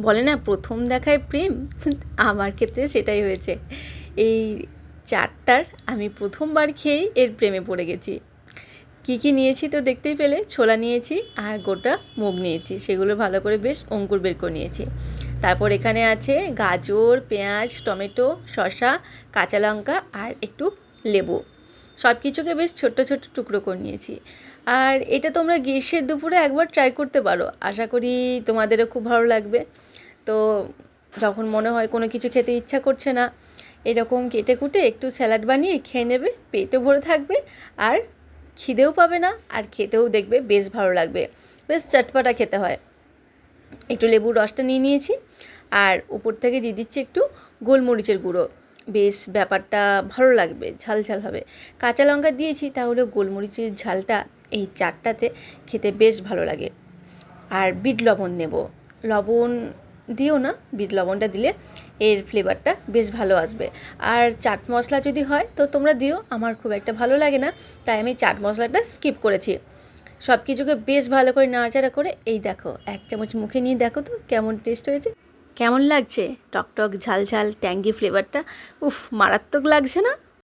বলে না, প্রথম দেখায় প্রেম? আমার ক্ষেত্রে সেটাই হয়েছে। এই চারটার আমি প্রথমবার খেয়েই এর প্রেমে পড়ে গেছি। কী কী নিয়েছি তো দেখতেই পেলে? ছোলা নিয়েছি আর গোটা মুগ নিয়েছি। সেগুলো ভালো করে বেশ অঙ্কুর বের করে নিয়েছি। তারপর এখানে আছে গাজর, পেঁয়াজ, টমেটো, শসা, কাঁচা লঙ্কা আর একটু লেবু। সব কিছুকে বেশ ছোট্ট ছোট্ট টুকরো করে নিয়েছি। আর এটা তোমরা গ্রীষ্মের দুপুরে একবার ট্রাই করতে পারো। আশা করি তোমাদেরও খুব ভালো লাগবে। তো যখন মনে হয় কোনো কিছু খেতে ইচ্ছা করছে না, এরকম কেটে কুটে একটু স্যালাড বানিয়ে খেয়ে নেবে, পেটও ভরে থাকবে আর খিদেও পাবে না আর খেতেও দেখবে বেশ ভালো লাগবে। বেশ চটপাটা খেতে হয়। একটু লেবুর রসটা নিয়ে নিয়েছি। আর উপর থেকে দিয়ে দিচ্ছি একটু গোলমরিচের গুঁড়ো। বেশ ব্যাপারটা ভালো লাগবে, ঝাল ঝাল হবে। কাঁচা লঙ্কা দিয়েছি তাহলে গোলমরিচের ঝালটা এই চারটাতে খেতে বেশ ভালো লাগে। আর বিট লবণ নেব। লবণ দিও না, বিট লবণটা দিলে এর ফ্লেভারটা বেশ ভালো আসবে। আর চাট মশলা যদি হয়, তো তোমরা দিও, আমার খুব একটা ভালো লাগে না, তাই আমি চাট মশলাটা স্কিপ করেছি। সব কিছুকে বেশ ভালো করে নাড়াচাড়া করে, এই দেখো, এক চামচ মুখে নিয়ে দেখো তো, কেমন টেস্ট হয়েছে। কেমন লাগছে? টকটক টক ঝাল ঝাল ট্যাঙ্গি ফ্লেভারটা উফ মারাত্মক লাগছে না?